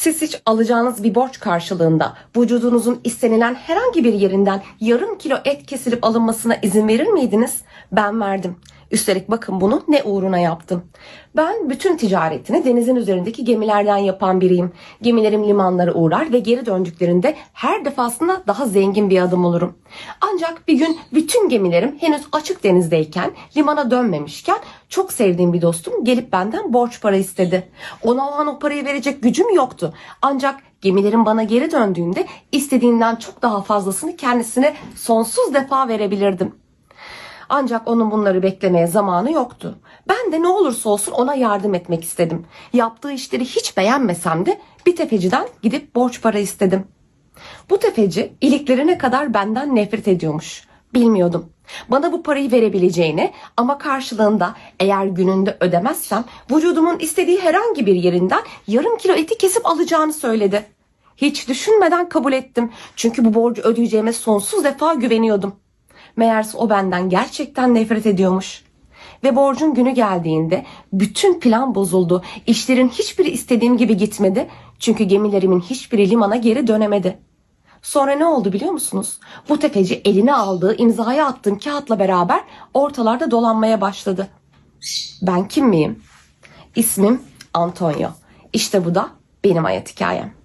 Siz hiç alacağınız bir borç karşılığında vücudunuzun istenilen herhangi bir yerinden yarım kilo et kesilip alınmasına izin verir miydiniz? Ben verdim. Üstelik bakın bunu ne uğruna yaptım. Ben bütün ticaretini denizin üzerindeki gemilerden yapan biriyim. Gemilerim limanlara uğrar ve geri döndüklerinde her defasında daha zengin bir adım olurum. Ancak bir gün bütün gemilerim henüz açık denizdeyken, limana dönmemişken çok sevdiğim bir dostum gelip benden borç para istedi. Ona o an o parayı verecek gücüm yoktu. Ancak gemilerim bana geri döndüğünde istediğinden çok daha fazlasını kendisine sonsuz defa verebilirdim. Ancak onun bunları beklemeye zamanı yoktu. Ben de ne olursa olsun ona yardım etmek istedim. Yaptığı işleri hiç beğenmesem de bir tefeciden gidip borç para istedim. Bu tefeci iliklerine kadar benden nefret ediyormuş. Bilmiyordum. Bana bu parayı verebileceğini ama karşılığında eğer gününde ödemezsem vücudumun istediği herhangi bir yerinden yarım kilo eti kesip alacağını söyledi. Hiç düşünmeden kabul ettim. Çünkü bu borcu ödeyeceğime sonsuz defa güveniyordum. Meğerse o benden gerçekten nefret ediyormuş. Ve borcun günü geldiğinde bütün plan bozuldu. İşlerin hiçbiri istediğim gibi gitmedi. Çünkü gemilerimin hiçbiri limana geri dönemedi. Sonra ne oldu biliyor musunuz? Bu tefeci eline aldığı imzaya attığım kağıtla beraber ortalarda dolanmaya başladı. Ben kim miyim? İsmim Antonio. İşte bu da benim hayat hikayem.